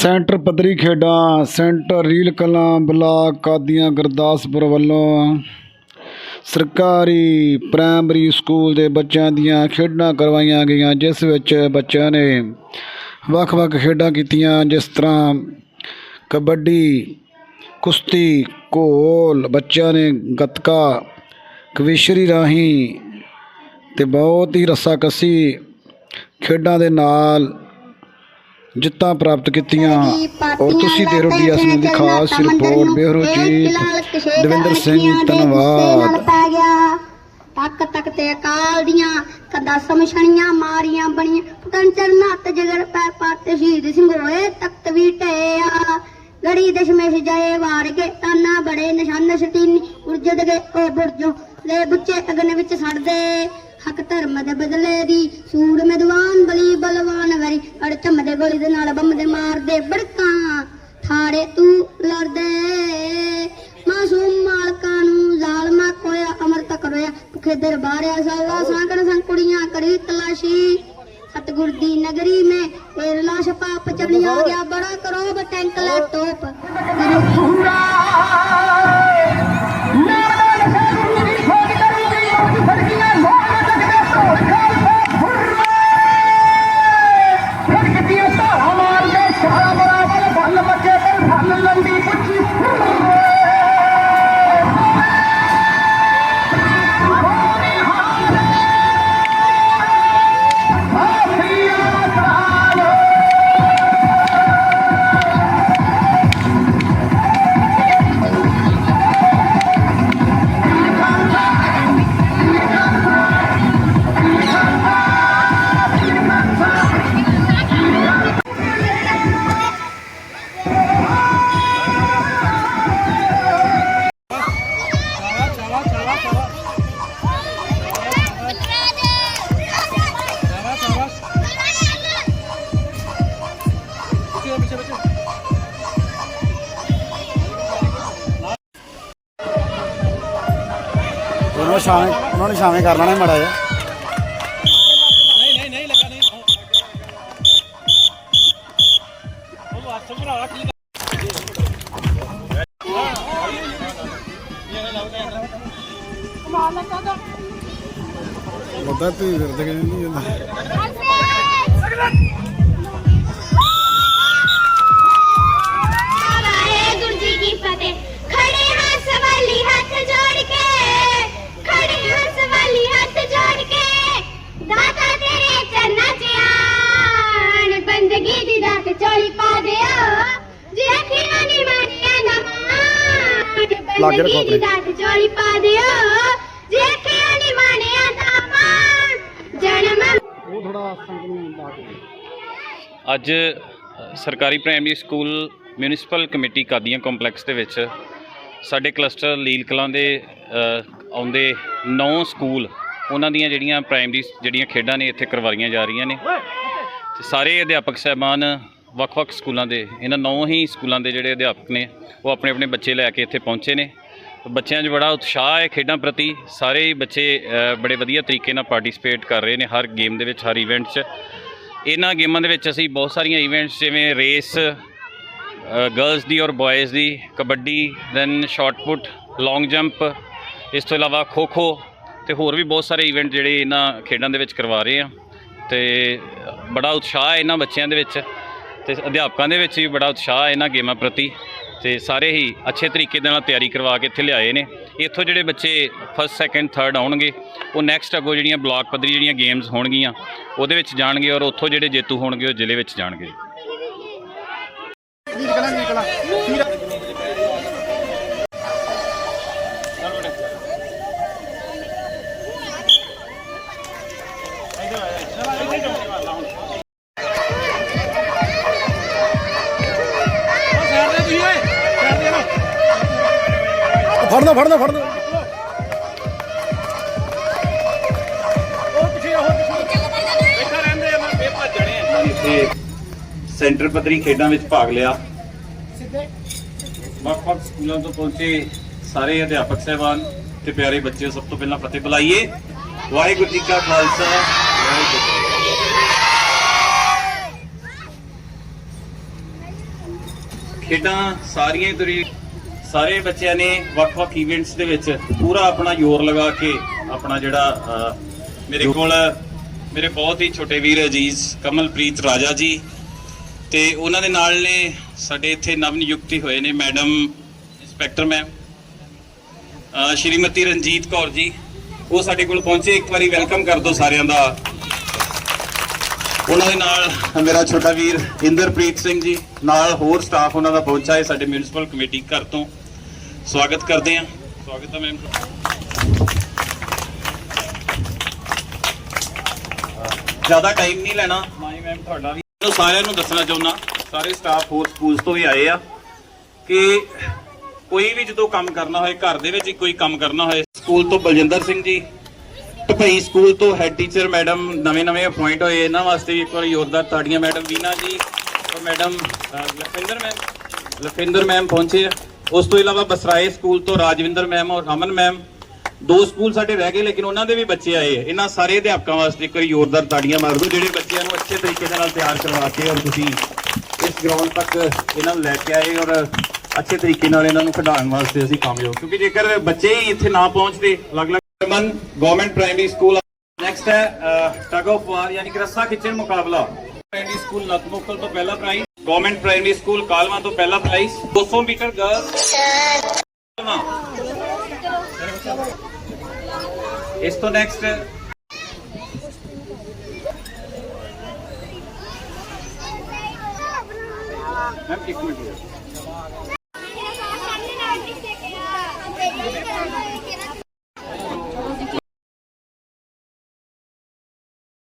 Centre ਪੱਧਰੀ ਖੇਡਾਂ, centre Reel Kalan, block Qadian Gurdaspur ਵੱਲੋਂ ਸਰਕਾਰੀ ਪ੍ਰਾਇਮਰੀ ਸਕੂਲ ਦੇ ਬੱਚਿਆਂ ਦੀਆਂ ਖੇਡਾਂ ਕਰਵਾਈਆਂ ਗਈਆਂ, ਜਿਸ ਵਿੱਚ ਬੱਚਿਆਂ ਨੇ ਵੱਖ-ਵੱਖ ਖੇਡਾਂ ਕੀਤੀਆਂ, ਜਿਸ ਤਰ੍ਹਾਂ ਕਬੱਡੀ, ਕੁਸ਼ਤੀ, ਘੋਲ, ਬੱਚਿਆਂ ਨੇ ਗੱਤਕਾ, ਕਵਿਸ਼ਰੀ ਰਾਹੀਂ ਤੇ ਬਹੁਤ ਹੀ ਰੱਸਾਕਸੀ ਖੇਡਾਂ ਦੇ ਨਾਲ ਜਿੱਤਾਂ ਪ੍ਰਾਪਤ ਕੀਤੀਆਂ। ਔਰ ਤੁਸੀਂ ਦੇ ਰੋ ਡੀਐਸਐਨ ਦੀ ਖਾਸ ਰਿਪੋਰਟ ਬਿਹਰੋ ਜੀ ਦਵਿੰਦਰ ਸਿੰਘ ਧੰਨਵਾਦ। ਪੈ ਗਿਆ। ਤੱਕ ਤੱਕ ਤੇ ਅਕਾਲ ਦੀਆਂ ਕਦਾ ਸਮਛਣੀਆਂ ਮਾਰੀਆਂ ਬਣੀਆਂ। ਫਟਨ ਚਰਨਾ ਤੇ ਜਗਰ ਪੈ ਪਾਤੇ ਸ਼ਹੀਦ ਸਿੰਘ ਹੋਏ ਤਖਤ ਵੀ ਢਿਆ ਗੜੀ ਦਸ਼ਮੇਸ਼ ਜਾਏ ਵਾਰ ਕੇ ਤਾਨਾ ਬੜੇ ਨਿਸ਼ਾਨ ਸ਼ਤੀਨੀ ਉਰਜਦ ਗਏ ਉਹ ਬੁਰਜੋ ਲੈ ਬੁੱਚੇ ਅਗਨ ਵਿੱਚ ਸੜਦੇ। ਹੱਕ ਧਰਮ ਦੇ ਬਦਲੇ ਦੀ ਸੂਰ ਗੋਲੀ ਦੇ ਨਾਲ ਬੰਮ ਦੇ ਮਾਰਦੇ, ਬੜਕਾਂ ਥਾੜੇ ਤੂੰ ਲੜਦੇ। ਮਾਸੂਮ ਮਾਲਕਾਂ ਨੂੰ ਜ਼ਾਲਮਾ ਕੋਇਆ ਅਮਰਤ ਕਰੋਇਆ ਭੁਖੇ ਦਰਬਾਰਿਆ ਸਾਲਾ ਸਾਂਕੜ ਸੰਗ ਕੁੜੀਆਂ ਕਰੀ ਤਲਾਸ਼ੀ। ਸਤਗੁਰ ਦੀ ਨਗਰੀ ਮੈਂ ਤੇਰ ਲਾਸ਼ ਪਾਪ ਚੜਿਆ ਗਿਆ, ਬੜਾ ਕਰੋ ਟੈਂਕ ਲੈ ਟੋਪ। ਉਹਨਾਂ ਸ਼ਾਮੇ ਉਹਨਾਂ ਨੇ ਸ਼ਾਮੇ ਕਰ ਲੈਣਾ ਮੜਾ ਜਾ ਉਹਦਾ ਤੂੰ। ਫਿਰਦੇ ਕਿ ਨਹੀਂ ਜਾਂਦਾ। ਮਾਣ ਲਾਗੇ ਰੱਖੋ ਬੰਦਗੀ ਦੀ ਆਪਣੇ। ਦਾਤ ਚੋਲੀ ਪਾ ਦਿਓ। ਜੇ ਅੱਖੀਆਂ ਨਹੀਂ ਮਾਨੀਆਂ ਤਾਂ ਮਾਣ ਜਨਮ ਉਹ ਥੋੜਾ ਸੰਗ ਨੂੰ ਲਾ ਕੇ ਅੱਜ ਸਰਕਾਰੀ primary school municipal committee Qadian complex ਦੇ ਵਿੱਚ ਸਾਡੇ ਕਲਸਟਰ ਲੀਲ ਕਲਾਂ ਦੇ ਆਉਂਦੇ 9 ਸਕੂਲ ਉਹਨਾਂ ਦੀਆਂ ਜਿਹੜੀਆਂ ਪ੍ਰਾਇਮਰੀ ਜਿਹੜੀਆਂ ਖੇਡਾਂ ਨੇ ਇੱਥੇ ਕਰਵਾਈਆਂ ਜਾ ਰਹੀਆਂ ਨੇ। ਤੇ ਸਾਰੇ ਅਧਿਆਪਕ ਸਹਿਬਾਨ ਵੱਖ-ਵੱਖ ਸਕੂਲਾਂ ਦੇ ਇਹਨਾਂ 9 ਹੀ ਸਕੂਲਾਂ ਦੇ ਜਿਹੜੇ ਅਧਿਆਪਕ ਨੇ ਉਹ ਆਪਣੇ ਆਪਣੇ ਬੱਚੇ ਲੈ ਕੇ ਇੱਥੇ ਪਹੁੰਚੇ ਨੇ। ਬੱਚਿਆਂ 'ਚ ਬੜਾ ਉਤਸ਼ਾਹ ਹੈ ਖੇਡਾਂ ਪ੍ਰਤੀ। ਸਾਰੇ ਹੀ ਬੱਚੇ ਬੜੇ ਵਧੀਆ ਤਰੀਕੇ ਨਾਲ ਪਾਰਟਿਸਿਪੇਟ ਕਰ ਰਹੇ ਨੇ ਹਰ ਗੇਮ ਦੇ ਵਿੱਚ, ਹਰ ਇਵੈਂਟ 'ਚ। ਇਹਨਾਂ ਗੇਮਾਂ ਦੇ ਵਿੱਚ ਅਸੀਂ ਬਹੁਤ ਸਾਰੀਆਂ ਇਵੈਂਟਸ ਜਿਵੇਂ ਰੇਸ ਗਰਲਸ ਦੀ ਔਰ ਬॉयਜ਼ ਦੀ, kabaddi then shot put long jump ਇਸ ਤੋਂ ਇਲਾਵਾ ਖੋ ਖੋ ਤੇ ਹੋਰ ਵੀ ਬਹੁਤ ਸਾਰੇ ਇਵੈਂਟ ਜਿਹੜੇ ਇਹਨਾਂ ਖੇਡਾਂ ਦੇ ਵਿੱਚ ਕਰਵਾ ਰਹੇ ਆ। ਤੇ ਬੜਾ ਉਤਸ਼ਾਹ ਹੈ ਇਹਨਾਂ ਬੱਚਿਆਂ ਦੇ ਵਿੱਚ ਤੇ ਅਧਿਆਪਕਾਂ ਦੇ ਵਿੱਚ ਵੀ ਬੜਾ ਉਤਸ਼ਾਹ ਹੈ ਇਹਨਾਂ ਗੇਮਾਂ ਪ੍ਰਤੀ। ਤੇ ਸਾਰੇ ਹੀ ਅੱਛੇ ਤਰੀਕੇ ਦੇ ਨਾਲ ਤਿਆਰੀ ਕਰਵਾ ਕੇ ਇੱਥੇ ਲਿਆਏ ਨੇ। ਇੱਥੋਂ ਜਿਹੜੇ ਬੱਚੇ ਫਸਟ ਸੈਕੰਡ ਥਰਡ ਆਉਣਗੇ, ਉਹ ਨੈਕਸਟ ਅੱਗੋਂ ਜਿਹੜੀਆਂ ਬਲਾਕ ਪੱਧਰੀ ਜਿਹੜੀਆਂ ਗੇਮਸ ਹੋਣਗੀਆਂ, ਉਹਦੇ ਵਿੱਚ ਜਾਣਗੇ ਔਰ ਉੱਥੋਂ ਜਿਹੜੇ ਜੇਤੂ ਹੋਣਗੇ, ਉਹ ਜ਼ਿਲ੍ਹੇ ਵਿੱਚ ਜਾਣਗੇ। ਫੜ ਲਓ ਫੜ ਲਓ ਫੜ ਲਓ ਇੱਥੇ ਸੈਂਟਰ ਪੱਧਰੀ ਖੇਡਾਂ ਵਿੱਚ ਭਾਗ ਲਿਆ। ਵੱਖ-ਵੱਖ ਸਕੂਲਾਂ ਤੋਂ ਪਹੁੰਚੇ ਸਾਰੇ ਅਧਿਆਪਕ ਸਹਿਬਾਨ ਤੇ ਪਿਆਰੇ ਬੱਚੇ ਸਭ ਤੋਂ ਪਹਿਲਾਂ ਫਤਿਹ ਬੁਲਾਈਏ। ਵਾਹਿਗੁਰੂ ਜੀ ਕਾ ਖਾਲਸਾ। ਖੇਡਾਂ ਸਾਰੀਆਂ ਹੀ ਤੁਰੀ ਸਾਰੇ ਬੱਚਿਆਂ ਨੇ ਵੱਖ-ਵੱਖ ਇਵੈਂਟਸ ਦੇ ਵਿੱਚ ਪੂਰਾ ਆਪਣਾ ਜ਼ੋਰ ਲਗਾ ਕੇ ਆਪਣਾ ਜਿਹੜਾ ਮੇਰੇ ਕੋਲ, ਮੇਰੇ ਬਹੁਤ ਹੀ ਛੋਟੇ ਵੀਰ ਅਜੀਜ਼, ਕਮਲਪ੍ਰੀਤ ਰਾਜਾ ਜੀ, ਤੇ ਉਹਨਾਂ ਦੇ ਨਾਲ ਨੇ ਸਾਡੇ ਇੱਥੇ ਨਵ ਨਿਯੁਕਤੀ ਹੋਏ ਨੇ madam inspector ma'am Shrimati Ranjit Kaur ji. ਉਹ ਸਾਡੇ ਕੋਲ ਪਹੁੰਚੇ, ਇੱਕ ਵਾਰੀ ਵੈਲਕਮ ਕਰ ਦਿਓ ਸਾਰਿਆਂ ਦਾ। ਉਹਨਾਂ ਦੇ ਨਾਲ ਮੇਰਾ ਛੋਟਾ ਵੀਰ ਇੰਦਰਪ੍ਰੀਤ ਸਿੰਘ ਜੀ, ਨਾਲ ਹੋਰ ਸਟਾਫ ਉਹਨਾਂ ਦਾ ਪਹੁੰਚਾ ਹੈ ਸਾਡੇ ਮਿਊਨਿਸਪਲ ਕਮੇਟੀ ਘਰ ਤੋਂ। ਸਵਾਗਤ ਕਰਦੇ ਹਾਂ। ਸਵਾਗਤ ਹੈ ਮੈਮ ਜ਼ਿਆਦਾ ਟਾਈਮ ਨਹੀਂ ਲੈਣਾ। ਮਾਈ ਮੈਮ ਤੁਹਾਡਾ ਵੀ ਤੁਹਾਨੂੰ ਸਾਰਿਆਂ ਨੂੰ ਦੱਸਣਾ ਚਾਹੁੰਦਾ ਸਾਰੇ ਸਟਾਫ ਹੋਰ ਸਕੂਲਸ ਤੋਂ ਵੀ ਆਏ ਆ ਕਿ ਕੋਈ ਵੀ ਜਦੋਂ ਕੰਮ ਕਰਨਾ ਹੋਏ ਘਰ ਦੇ ਵਿੱਚ ਹੀ ਕੋਈ ਕੰਮ ਕਰਨਾ ਹੋਏ ਸਕੂਲ ਤੋਂ ਬਲਜਿੰਦਰ ਸਿੰਘ ਜੀ ਢਪਈ ਸਕੂਲ ਤੋਂ ਹੈਡ ਟੀਚਰ ਮੈਡਮ ਨਵੇਂ ਨਵੇਂ ਅਪਾਇੰਟ ਹੋਏ ਇਹਨਾਂ ਵਾਸਤੇ ਵੀ ਇੱਕ ਵਾਰ ਜ਼ੋਰਦਾਰ ਤਾੜੀਆਂ ਮੈਡਮ ਵੀਨਾ ਜੀ ਔਰ ਮੈਡਮ ਅ, ਲਖਵਿੰਦਰ ਮੈਮ ਲਖਵਿੰਦਰ ਮੈਮ ਪਹੁੰਚੇ ਆ। ਉਸ ਤੋਂ ਇਲਾਵਾ ਬਸਰਾਏ ਸਕੂਲ ਤੋਂ ਰਾਜਵਿੰਦਰ ਮੈਮ ਔਰ ਅਮਨ ਮੈਮ, ਦੋ ਸਕੂਲ ਸਾਡੇ ਰਹਿ ਗਏ, ਲੇਕਿਨ ਉਹਨਾਂ ਦੇ ਵੀ ਬੱਚੇ ਆਏ। ਇਹਨਾਂ ਸਾਰੇ ਅਧਿਆਪਕਾਂ ਵਾਸਤੇ ਇੱਕ ਜ਼ੋਰਦਾਰ ਤਾੜੀਆਂ ਮਾਰ ਦਿਓ, ਜਿਹੜੇ ਬੱਚਿਆਂ ਨੂੰ ਅੱਛੇ ਤਰੀਕੇ ਦੇ ਨਾਲ ਤਿਆਰ ਕਰਵਾ ਕੇ ਔਰ ਤੁਸੀਂ ਇਸ ਗਰਾਊਂਡ ਤੱਕ ਇਹਨਾਂ ਨੂੰ ਲੈ ਕੇ ਆਏ ਔਰ ਅੱਛੇ ਤਰੀਕੇ ਨਾਲ ਇਹਨਾਂ ਨੂੰ ਖਿਡਾਉਣ ਵਾਸਤੇ ਅਸੀਂ ਕਾਮਯਾਬ। ਕਿਉਂਕਿ ਜੇਕਰ ਬੱਚੇ ਹੀ ਇੱਥੇ ਨਾ ਪਹੁੰਚਦੇ, ਅਲੱਗ-ਅਲੱਗ ਮਨ ਗਵਰਨਮੈਂਟ ਪ੍ਰਾਇਮਰੀ ਸਕੂਲ ਨੈਕਸਟ ਹੈ ਟਗ ਆਫ ਵਾਰ, ਯਾਨੀ ਕਿ ਰੱਸਾ ਖਿੱਚਣ ਮੁਕਾਬਲਾ। ਪ੍ਰਾਇਮਰੀ ਸਕੂਲ ਨਤਮੁਕਲ ਤੋਂ ਪਹਿਲਾ prize government primary school Kalwa ਤੋਂ ਪਹਿਲਾ ਪ੍ਰਾਈਜ਼ 200 ਮੀਟਰ ਗਰਲਸ ਇਸ ਤੋਂ ਨੈਕਸਟ ਮੈਮ ਇੱਕ ਮਿੰਟ